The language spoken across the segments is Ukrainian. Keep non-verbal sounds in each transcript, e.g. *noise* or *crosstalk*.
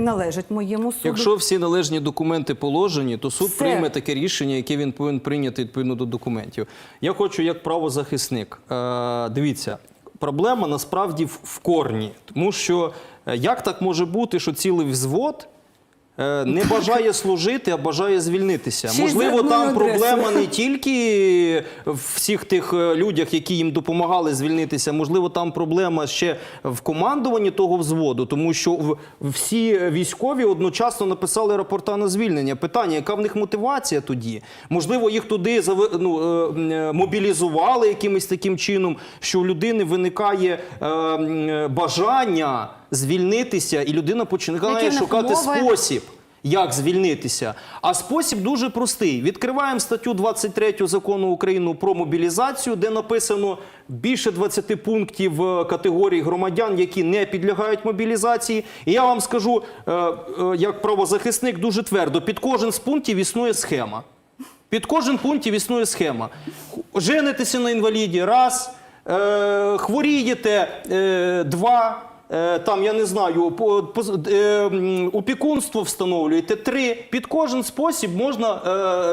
належить моєму суду. Якщо всі належні документи положені, то суд Все. прийме таке рішення, яке він повинен прийняти відповідно до документів. Я хочу як правозахисник. Е, дивіться, проблема насправді в, корні, тому що е, як так може бути, що цілий взвод. Е, Не бажає служити, а бажає звільнитися. Ще Можливо, там одною проблема не тільки в всіх тих е, людях, які їм допомагали звільнитися. Можливо, там проблема ще в командуванні того взводу, тому що всі військові одночасно написали рапорта на звільнення. Питання, яка в них мотивація тоді? Можливо, їх туди ну, е, е, мобілізували якимось таким чином, що у людини виникає е, бажання звільнитися, і людина починає них шукати умови? спосіб. Як звільнитися? А спосіб дуже простий. Відкриваємо статтю 23 закону України про мобілізацію, де написано більше 20 пунктів е, категорій громадян, які не підлягають мобілізації. І я вам скажу, е, е, як правозахисник, дуже твердо: під кожен з пунктів існує схема. Під кожен пунктів існує схема. Женитеся на інваліді раз, хворієте два. Е, Там я не знаю, е, опікунство встановлюєте три. Під кожен спосіб можна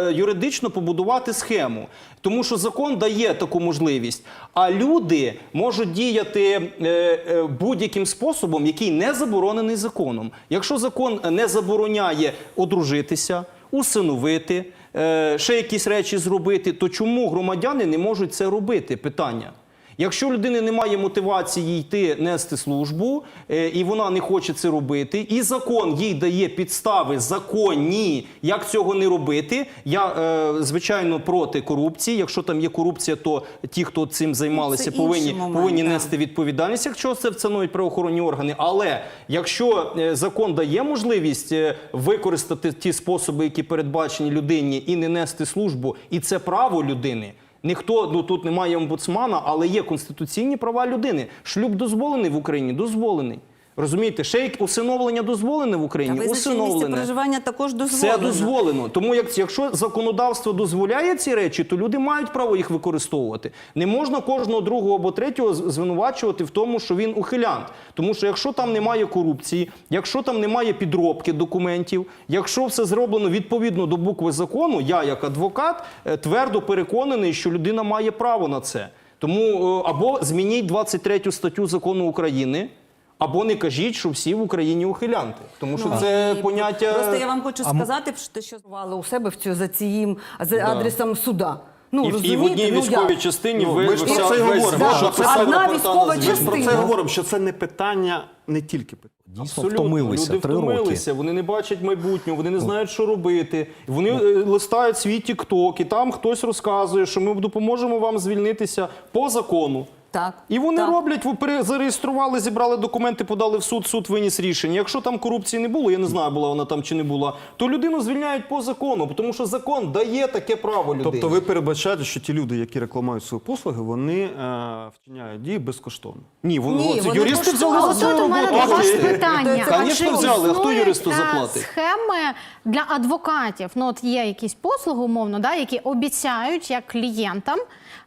е, юридично побудувати схему, тому що закон дає таку можливість. А люди можуть діяти будь-яким способом, який не заборонений законом. Якщо закон не забороняє одружитися, усиновити, ще якісь речі зробити, то чому громадяни не можуть це робити? Питання. Якщо у людини немає мотивації йти нести службу, е, і вона не хоче це робити, і закон їй дає підстави законні, як цього не робити. Я е, звичайно проти корупції. Якщо там є корупція, то ті, хто цим займалися, Це повинні, момент, повинні нести відповідальність, якщо це встановлюють правоохоронні органи. Але якщо е, закон дає можливість використати ті способи, які передбачені людині, і не нести службу, і це право людини. Ніхто ну тут немає омбудсмана, але є конституційні права людини. Шлюб дозволений в Україні, дозволений. Розумієте, ще й усиновлення дозволене в Україні. визначеність Усиновлене. проживання також дозволено. Все дозволено. Тому як якщо законодавство дозволяє ці речі, то люди мають право їх використовувати. Не можна кожного другого або третього звинувачувати в тому, що він ухилянт. Тому що якщо там немає корупції, якщо там немає підробки документів, якщо все зроблено відповідно до букви закону, я як адвокат е, твердо переконаний, що людина має право на це. Тому е, або змініть 23 статтю закону України. Або не кажіть, що всі в Україні ухилянти, тому що це І поняття Просто я вам хочу сказати, що те, що звали у себе в цю за цією за адресом суда. Ну, і, в- і в одній Ну, військовій як? частині Ну, ви ми ж про це говоримо, що це одна військова звільнення. Ми ж про це говоримо, що це не питання не тільки питання. Дійсно Абсолютно. втомилися Люди три роки. втомилися, вони не бачать майбутнього, вони не знають, що робити. Вони е, листають свій тік-ток, і там хтось розказує, що ми допоможемо вам звільнитися по закону. Так. І вони так. роблять, зареєстрували, зібрали документи, подали в суд, суд виніс рішення. Якщо там корупції не було, я не знаю, була вона там чи не була, то людину звільняють по закону, тому що закон дає таке право людині. Тобто ви передбачаєте, що ті люди, які рекламують свої послуги, вони е, вчиняють дії безкоштовно. Ні, вони, Ні, вони юристи взяли за свою Тут у мене роботу. до вас питання. Звісно, взяли. А хто юристу е, заплатить? Схеми для адвокатів. Ну, от є якісь послуги, умовно, да, які обіцяють як клієнтам,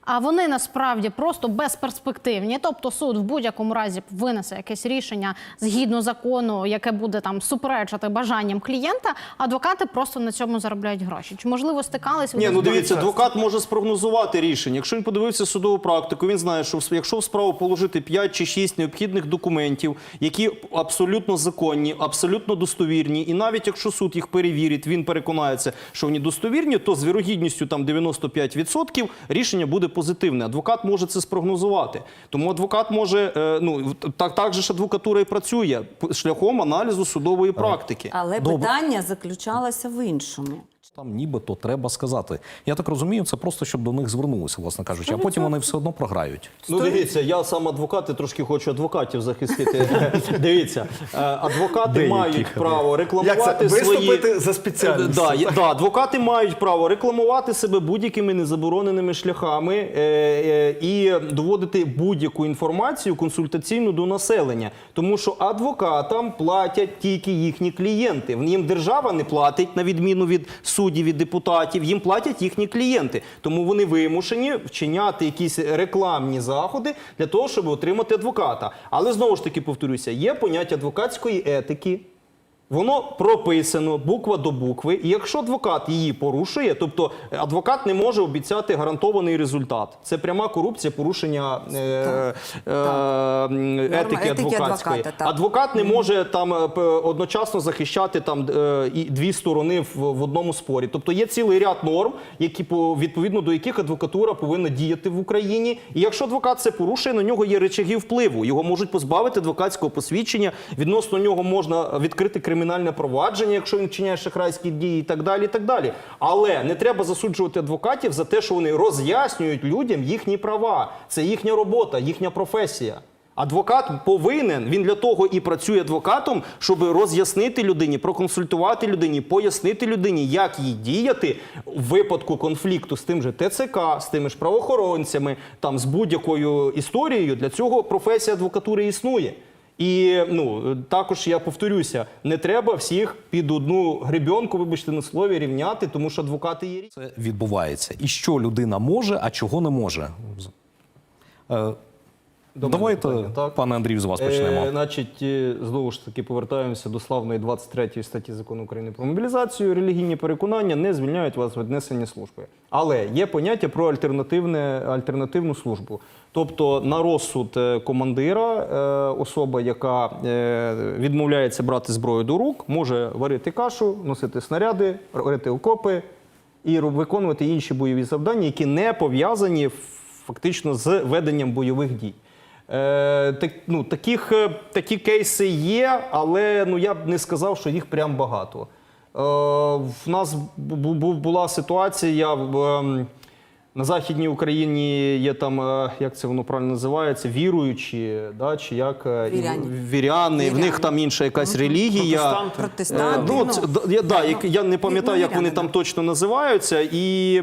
а вони насправді просто безперспективні. Тобто суд в будь-якому разі винесе якесь рішення згідно закону, яке буде там суперечити бажанням клієнта. Адвокати просто на цьому заробляють гроші. Чи можливо стикались ви Ні, ну дивіться, адвокат може спрогнозувати рішення. Якщо він подивився судову практику, він знає, що якщо в справу положити 5 чи 6 необхідних документів, які абсолютно законні, абсолютно достовірні, і навіть якщо суд їх перевірить, він переконається, що вони достовірні, то з вірогідністю там 95% рішення буде позитивне. Адвокат може це спрогнозувати. Тому адвокат може, е, ну так, так же ж адвокатура і працює шляхом аналізу судової практики. Але Добре. питання заключалося в іншому. Там нібито треба сказати. Я так розумію, це просто щоб до них звернулися, власне кажучи, а потім вони все одно програють. Ну, дивіться, я сам адвокат і трошки хочу адвокатів захистити. *laughs* дивіться, е, адвокати Деякі. мають право рекламувати Як це? свої... Виступити за спеціальністю. Да, є- да, адвокати мають право рекламувати себе будь-якими незабороненими шляхами е, е, і доводити будь-яку інформацію консультаційну до населення. Тому що адвокатам платять тільки їхні клієнти. В Їм держава не платить, на відміну від суддів і депутатів, їм платять їхні клієнти. Тому вони вимушені вчиняти якісь рекламні заходи для того, щоб отримати адвоката. Але знову ж таки повторюся, є поняття адвокатської етики. Воно прописано буква до букви, і якщо адвокат її порушує, тобто адвокат не може обіцяти гарантований результат. Це пряма корупція, порушення е, е, Норма етики адвокатської. адвоката. Адвокат не може там е, одночасно захищати там е, і дві сторони в, одному спорі. Тобто є цілий ряд норм, які по відповідно до яких адвокатура повинна діяти в Україні. І якщо адвокат це порушує, на нього є речаги впливу. Його можуть позбавити адвокатського посвідчення. Відносно нього можна відкрити кримінальне провадження, якщо він вчиняє шахрайські дії, і так далі. І так далі. Але не треба засуджувати адвокатів за те, що вони роз'яснюють людям їхні права. Це їхня робота, їхня професія. Адвокат повинен, він для того і працює адвокатом, щоб роз'яснити людині, проконсультувати людині, пояснити людині, як їй діяти в випадку конфлікту з тим же ТЦК, з тими ж правоохоронцями, там з будь-якою історією. Для цього професія адвокатури існує. І ну також я повторюся, не треба всіх під одну гребенку, вибачте на слові, рівняти, тому що адвокати є. Це відбувається. І що людина може, а чого не може. Давайте, питання, так? пане Андрію, з вас почнемо. Е, значить, е, знову ж таки повертаємося до славної 23 статті закону України про мобілізацію. Релігійні переконання не звільняють вас від несення служби. Але є поняття про альтернативне, альтернативну службу. Тобто, на розсуд е, командира, е, особа, яка відмовляється брати зброю до рук, може варити кашу, носити снаряди, рити окопи і виконувати інші бойові завдання, які не пов'язані фактично з веденням бойових дій. Е, так, ну, таких, е, такі кейси є, але ну, я б не сказав, що їх прям багато. Е, в нас бу- бу- була ситуація в, ем, на Західній Україні є там, е, як це воно правильно називається, віруючі, да, чи як Віряні. віряни. В них там інша якась релігія. Протестанти. Е, Протестанти. ну, це, да, я, да, я не пам'ятаю, ну, як вони віряни, там точно називаються. І,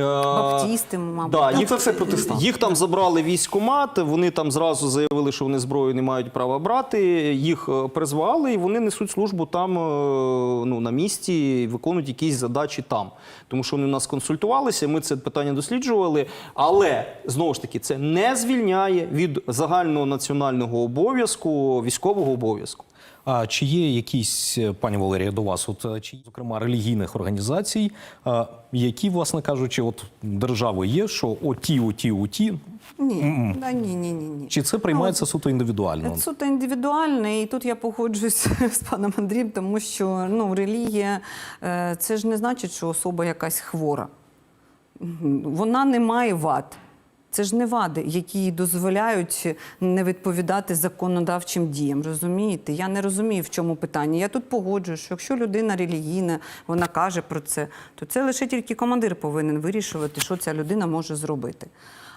Баптісти, мабуть. Да, їх, це все протестанти. їх там забрали військкомат, вони там зразу заявили, що вони зброю не мають права брати. Їх е, призвали, і вони несуть службу там е, ну, на місці, виконують якісь задачі там. Тому що вони нас консультувалися, ми це питання досліджували. Але знову ж таки, це не звільняє від загального національного обов'язку, військового обов'язку. А чи є якісь, е, пані Валерія, до вас, от е, чи зокрема релігійних організацій, які, власне кажучи, от держави є, що оті, оті, оті, Ні, да, ні, ні, ні, ні. чи це приймається суто індивідуально? Суто індивідуальне, і тут я погоджуюсь *laughs* з паном Андрієм, тому що ну, релігія е, це ж не значить, що особа якась хвора. Вона не має вад. Це ж не вади, які дозволяють не відповідати законодавчим діям. Розумієте? Я не розумію, в чому питання. Я тут погоджуюсь, що якщо людина релігійна, вона каже про це, то це лише тільки командир повинен вирішувати, що ця людина може зробити.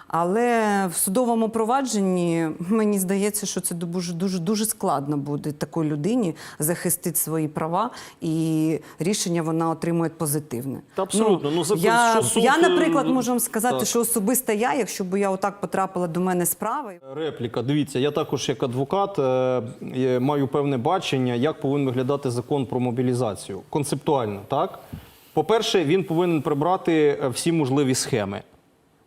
Але в судовому провадженні мені здається, що це дуже дуже дуже складно буде такій людині захистити свої права, і рішення вона отримує позитивне. Та абсолютно. Ну, закон- я, що суд, я, е, наприклад, можу вам сказати, так. що особисто я, якщо б я отак потрапила до мене справа. Репліка. Дивіться, я також як адвокат е, маю певне бачення, як повинен виглядати закон про мобілізацію. Концептуально, так? По-перше, він повинен прибрати е, всі можливі схеми.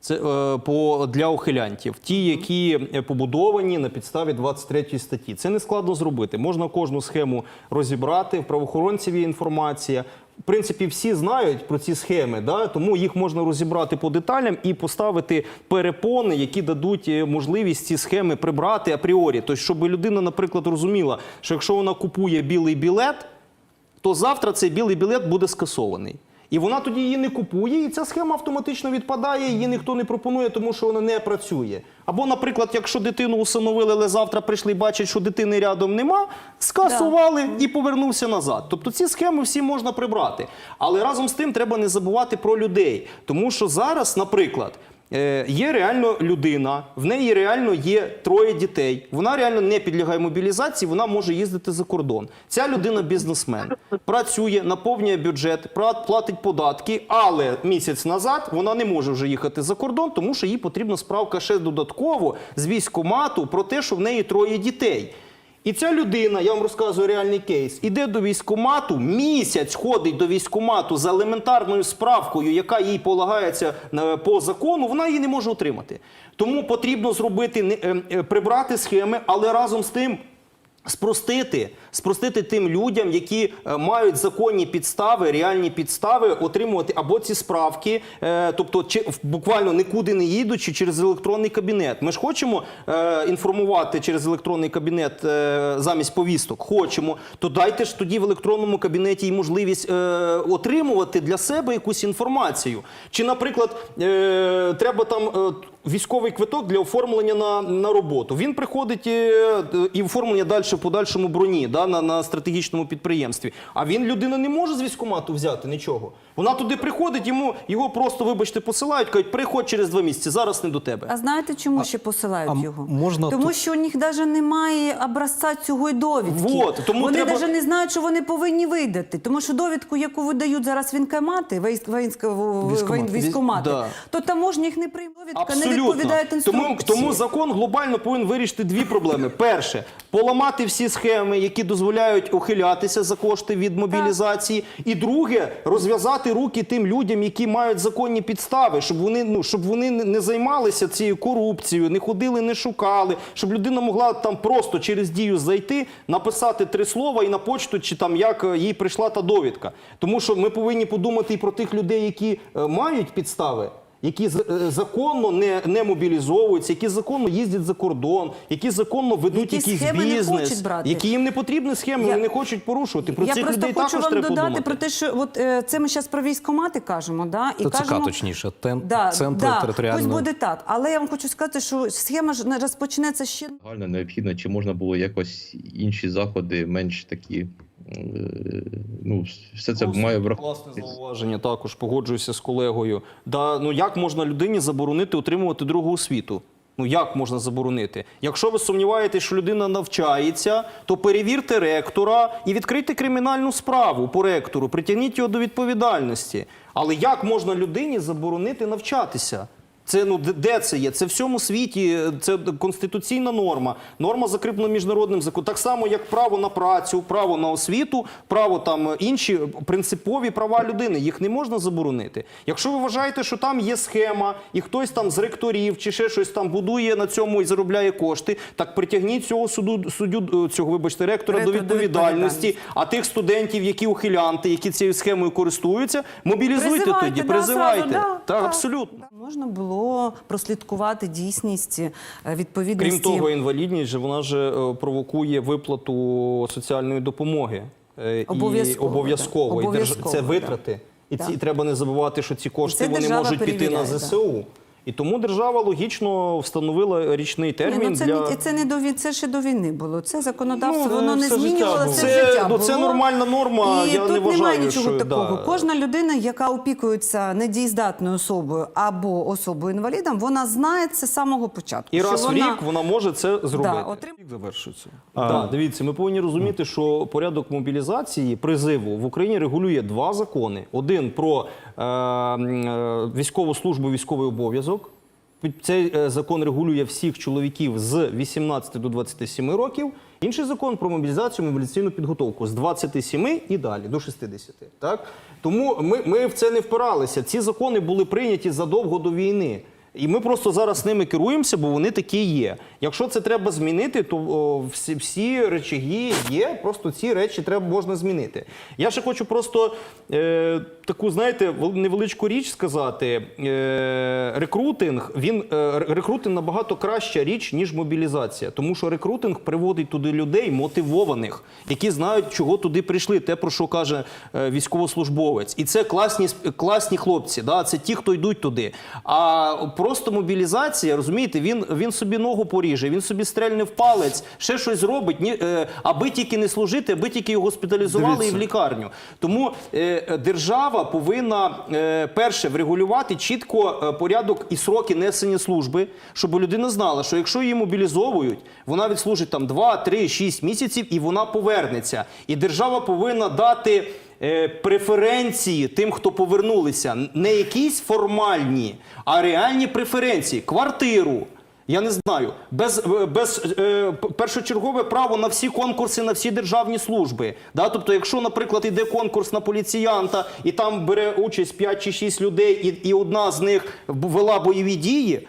Це е, по для ухилянтів, ті, які побудовані на підставі 23 статті. Це не складно зробити. Можна кожну схему розібрати. В правоохоронців є інформація. В принципі, всі знають про ці схеми, да? тому їх можна розібрати по деталям і поставити перепони, які дадуть е, можливість ці схеми прибрати апріорі. Тобто, щоб людина, наприклад, розуміла, що якщо вона купує білий білет, то завтра цей білий білет буде скасований. І вона тоді її не купує, і ця схема автоматично відпадає, її ніхто не пропонує, тому що вона не працює. Або, наприклад, якщо дитину усиновили, але завтра прийшли, бачать, що дитини рядом нема, скасували і повернувся назад. Тобто ці схеми всі можна прибрати. Але разом з тим треба не забувати про людей. Тому що зараз, наприклад, Є реально людина, в неї реально є троє дітей. Вона реально не підлягає мобілізації, вона може їздити за кордон. Ця людина бізнесмен, працює, наповнює бюджет, платить податки, але місяць назад вона не може вже їхати за кордон, тому що їй потрібна справка ще додатково з військкомату про те, що в неї троє дітей. І ця людина, я вам розказую реальний кейс, іде до військкомату, місяць ходить до військкомату за елементарною справкою, яка їй полагається е, по закону, вона її не може отримати. Тому потрібно зробити е, е, прибрати схеми, але разом з тим Спростити, спростити тим людям, які е, мають законні підстави, реальні підстави отримувати або ці справки, е, тобто чи буквально нікуди не їдучи через електронний кабінет. Ми ж хочемо е, інформувати через електронний кабінет замість повісток. Хочемо, то дайте ж тоді в електронному кабінеті і можливість отримувати для себе якусь інформацію. Чи, наприклад, треба там. Військовий квиток для оформлення на, на роботу. Він приходить е, і оформлення далі в подальшому броні да, на, на стратегічному підприємстві. А він людина не може з військкомату взяти нічого. Вона туди приходить, йому його просто, вибачте, посилають, кажуть, приходь через два місяці, зараз не до тебе. А знаєте, чому ще посилають а його? можна тому тут- що у них навіть немає образця цього й довідки. Вот, тому вони треба- навіть не знають, що вони повинні видати. Тому що довідку, яку видають зараз військкомати, військ, військ, Військкомат. військкомати, Да. то таможня їх не прийме. Довідка не Абсолютно. відповідає Тому, інструкції. тому закон глобально повинен вирішити дві проблеми. Перше, поламати всі схеми, які дозволяють ухилятися за кошти від мобілізації. І друге, розв'язати руки тим людям, які мають законні підстави, щоб вони, ну, щоб вони не- не займалися цією корупцією, не ходили, не шукали, щоб людина могла там просто через дію зайти, написати три слова і на почту, чи там як е, їй прийшла та довідка. Тому що ми повинні подумати і про тих людей, які е, мають підстави які з- е, законно не, не мобілізовуються, які законно їздять за кордон, які законно ведуть Які якийсь схеми не бізнес, хочуть брати. які їм не потрібні схеми, Я- вони не хочуть порушувати. Про я цих просто людей хочу також вам треба додати подумати. про те, що от е, це ми зараз про військкомати кажемо, да і ТЦК, кажемо точніше, тен- да, центри да, територіальної- Пусть буде так, але я вам хочу сказати, що схема ж не розпочнеться ще необхідно, чи можна було якось інші заходи менш такі. Е, Ну, все це має врахувати. Класне зауваження, також погоджуюся з колегою. Да, ну як можна людині заборонити отримувати другу освіту? Ну як можна заборонити? Якщо ви сумніваєтесь, що людина навчається, то перевірте ректора і відкрийте кримінальну справу по ректору, притягніть його до відповідальності. Але як можна людині заборонити навчатися? Це ну де- це є? Це в всьому світі. Це конституційна норма. Норма закріплена міжнародним законом. Так само, як право на працю, право на освіту, право там інші принципові права людини. Їх не можна заборонити. Якщо ви вважаєте, що там є схема, і хтось там з ректорів чи ще щось там будує на цьому і заробляє кошти, так притягніть цього суду суддю е, цього, вибачте, ректора до Ректора до відповідальності. А тих студентів, які ухилянти, які цією схемою користуються, мобілізуйте Призивайте, тоді, да, призивайте. да, так, так. абсолютно. можна було прослідкувати дійсність е, відповідності. Крім того, інвалідність же вона же е, провокує виплату соціальної допомоги. Е, і Обов'язково, обов'язково. І держ- Це витрати. І ці і треба не забувати, що ці кошти вони можуть піти на. ЗСУ. І тому держава логічно встановила річний Ні, термін ну це, для не, це не до війни, це ще до війни було. Це законодавство, Ну, воно не змінювалося, це, Це- життя було. це нормальна норма, І я тут не вважаю, немає нічого що, такого. да. Кожна людина, яка опікується недієздатною особою або особою інвалідом, вона знає це з самого початку. і що раз в рік вона може це зробити. да, отрим... Рік завершується. Так, дивіться, ми повинні розуміти, що порядок мобілізації призиву в Україні регулює два закони: один про е, е, військову службу, військовий обов'язок. Цей е, закон регулює всіх чоловіків з 18 до 27 років. Інший закон про мобілізацію, мобілізаційну підготовку з 27 і далі до 60. Так тому ми, ми в це не впиралися. Ці закони були прийняті задовго до війни. І ми просто зараз ними керуємося, бо вони такі є. Якщо це треба змінити, то о, всі, всі речаги є, просто ці речі треба можна змінити. Я ще хочу просто е, таку, знаєте, невеличку річ сказати. Е, рекрутинг, він е, рекрутинг набагато краща річ, ніж мобілізація. Тому що рекрутинг приводить туди людей мотивованих, які знають, чого туди прийшли. Те, про що каже е, військовослужбовець. І це класні, класні хлопці, да? це ті, хто йдуть туди. А просто мобілізація, розумієте, він, він собі ногу поріже, він собі стрельне в палець, ще щось зробить, ні, е, аби тільки не служити, аби тільки його госпіталізували Дивіться. і в лікарню. Тому е, держава повинна е, перше врегулювати чітко е, порядок і сроки несення служби, щоб людина знала, що якщо її мобілізовують, вона відслужить там 2, 3, 6 місяців і вона повернеться. І держава повинна дати. Е, Преференції тим, хто повернулися, не якісь формальні, а реальні преференції, квартиру, я не знаю, без, е, без е, першочергове право на всі конкурси, на всі державні служби. Да? Тобто, якщо, наприклад, йде конкурс на поліціянта, і там бере участь 5 чи 6 людей, і, і одна з них вела бойові дії,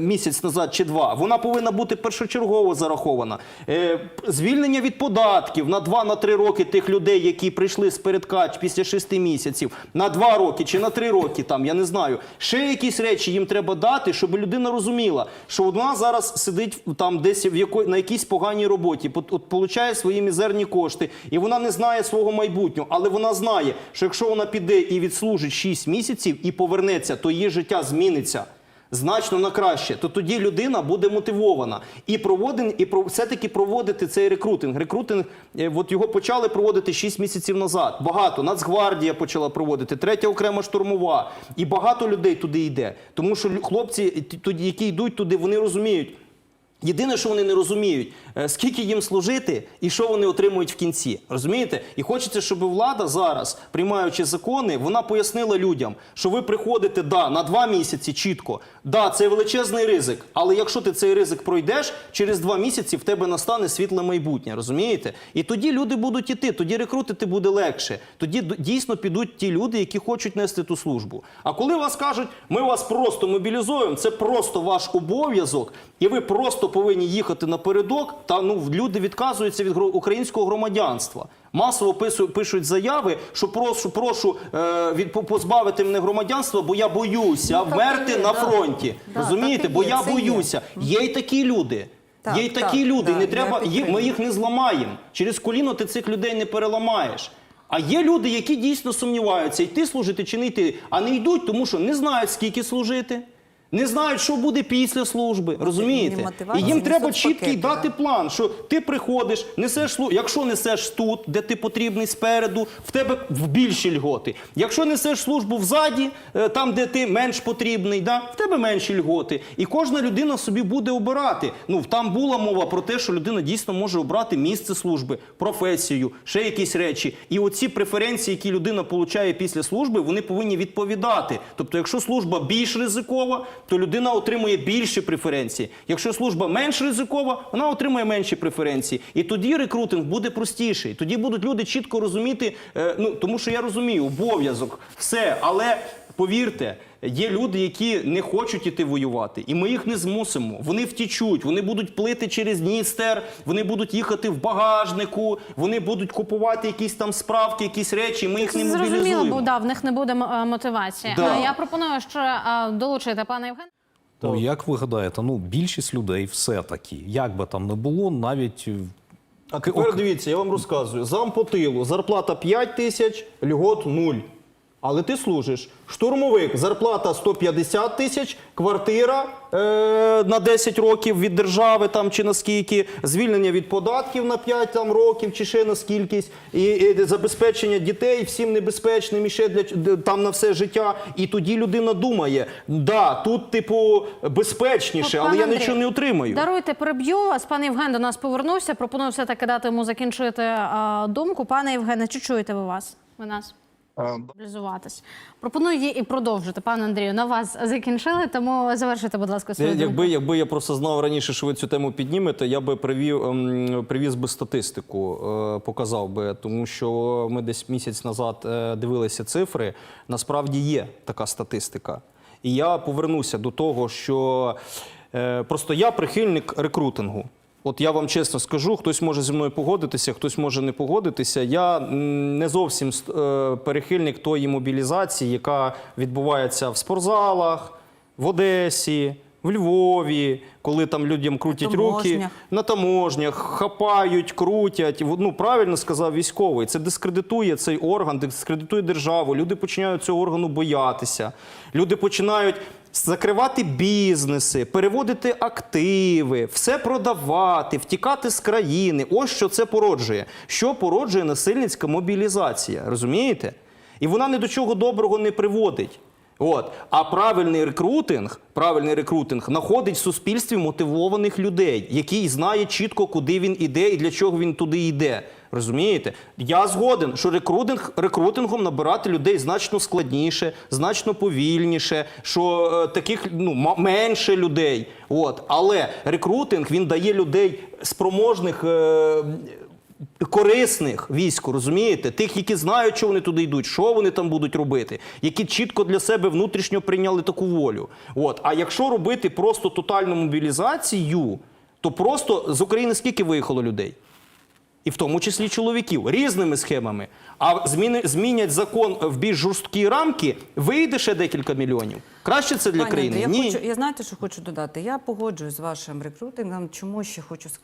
місяць назад чи два, вона повинна бути першочергово зарахована. Е, звільнення від податків на 2-3 роки тих людей, які прийшли з передкач після 6 місяців, на 2 роки чи на 3 роки, там я не знаю. Ще якісь речі їм треба дати, щоб людина розуміла, що вона зараз сидить там десь в яко, на якійсь поганій роботі, от получає свої мізерні кошти, і вона не знає свого майбутнього, але вона знає, що якщо вона піде і відслужить 6 місяців і повернеться, то її життя зміниться. Значно на краще, то тоді людина буде мотивована і проводин, і про все-таки проводити цей рекрутинг. Рекрутинг, е, от його почали проводити 6 місяців назад. Багато Нацгвардія почала проводити, третя окрема штурмова, і багато людей туди йде. Тому що хлопці, які йдуть туди, вони розуміють. Єдине, що вони не розуміють, е, скільки їм служити і що вони отримують в кінці. Розумієте? І хочеться, щоб влада зараз, приймаючи закони, вона пояснила людям, що ви приходите да, на два місяці чітко. Да, це величезний ризик. Але якщо ти цей ризик пройдеш, через два місяці в тебе настане світле майбутнє. Розумієте? І тоді люди будуть іти, тоді рекрутити буде легше. Тоді дійсно підуть ті люди, які хочуть нести ту службу. А коли вас кажуть, ми вас просто мобілізуємо, це просто ваш обов'язок, і ви просто повинні їхати напередок, та ну люди відказуються від українського громадянства. Масово пишуть заяви, що прошу, прошу е, від позбавити мене громадянства, бо я боюся Ну, вмерти є, на да. фронті. Да, Розумієте? Бо є, я це є. боюся. Є й такі люди. Так, є й такі так, люди. да, не треба їх, ми їх не зламаємо. Через коліно ти цих людей не переламаєш. А є люди, які дійсно сумніваються, йти служити чи не йти, а не йдуть, тому що не знають, скільки служити. Не знають, що буде після служби, розумієте? І їм треба чіткий дати план, що ти приходиш, несеш слу... якщо несеш тут, де ти потрібний спереду, в тебе в більші льготи. Якщо несеш службу взаді, е, там, де ти менш потрібний, да, в тебе менші льготи. І кожна людина собі буде обирати. Ну там була мова про те, що людина дійсно може обрати місце служби, професію, ще якісь речі. І оці преференції, які людина получає після служби, вони повинні відповідати. Тобто, якщо служба більш ризикова, то людина отримує більші преференції. Якщо служба менш ризикова, вона отримує менші преференції. І тоді рекрутинг буде простіший. Тоді будуть люди чітко розуміти, е, ну тому що я розумію, обов'язок, все, але. Повірте, є люди, які не хочуть іти воювати, і ми їх не змусимо. Вони втічуть, вони будуть плити через Дністер, вони будуть їхати в багажнику, вони будуть купувати якісь там справки, якісь речі. Ми їх не Зрозуміло, мобілізуємо. бо да, в них не буде е, мотивації. Да. Е, Я пропоную ще е, долучити пана Євгена. Ну, як ви гадаєте, ну більшість людей все-таки, як би там не було, навіть А тепер дивіться, я вам розказую. Зам по тилу, зарплата 5 тисяч, льгот 0. Але ти служиш. Штурмовик, зарплата 150 тисяч, квартира е, на 10 років від держави там чи наскільки, звільнення від податків на 5 там, років чи ще на скількись, і, і забезпечення дітей всім небезпечним і ще для там на все життя. І тоді людина думає, да, тут типу безпечніше, От, але я Андрій, нічого не отримаю. Даруйте, переб'ю вас. Пан Євген до нас повернувся. Пропоную все таки дати йому закінчити е, думку. Пане Євгене, чи чуєте ви вас? Ви нас? Мобілізуватись. Пропоную її і продовжити. Пане Андрію, на вас закінчили, тому завершите, будь ласка, свою думку. Якби, якби я просто знав раніше, що ви цю тему піднімете, я би привів, ем, привіз би статистику, е, показав би, тому що ми десь місяць назад е, дивилися цифри. Насправді є така статистика. І я повернуся до того, що е, просто я прихильник рекрутингу. От я вам чесно скажу, хтось може зі мною погодитися, хтось може не погодитися. Я не зовсім е, перехильник тої мобілізації, яка відбувається в спортзалах, в Одесі, в Львові, коли там людям крутять На руки на таможнях, хапають, крутять. Ну правильно сказав військовий. Це дискредитує цей орган, дискредитує державу. Люди починають цього органу боятися. Люди починають. Закривати бізнеси, переводити активи, все продавати, втікати з країни. Ось що це породжує. Що породжує насильницька мобілізація, розумієте? І вона ні до чого доброго не приводить. От. А правильний рекрутинг, правильний рекрутинг знаходить в суспільстві мотивованих людей, який знає чітко, куди він іде і для чого він туди йде. Розумієте? Я згоден, що рекрутинг, рекрутингом набирати людей значно складніше, значно повільніше, що е, таких ну, менше людей. От. Але рекрутинг він дає людей спроможних. Е, корисних війську, розумієте? Тих, які знають, що вони туди йдуть, що вони там будуть робити, які чітко для себе внутрішньо прийняли таку волю. От. А якщо робити просто тотальну мобілізацію, то просто з України скільки виїхало людей? І в тому числі чоловіків різними схемами. А зміни, змінять закон в більш жорсткі рамки, вийде ще декілька мільйонів. Краще це для Пані країни? Я Ні. Хочу, я знаєте, що хочу додати? Я погоджуюсь з вашим рекрутингом. Чому ще хочу сказати?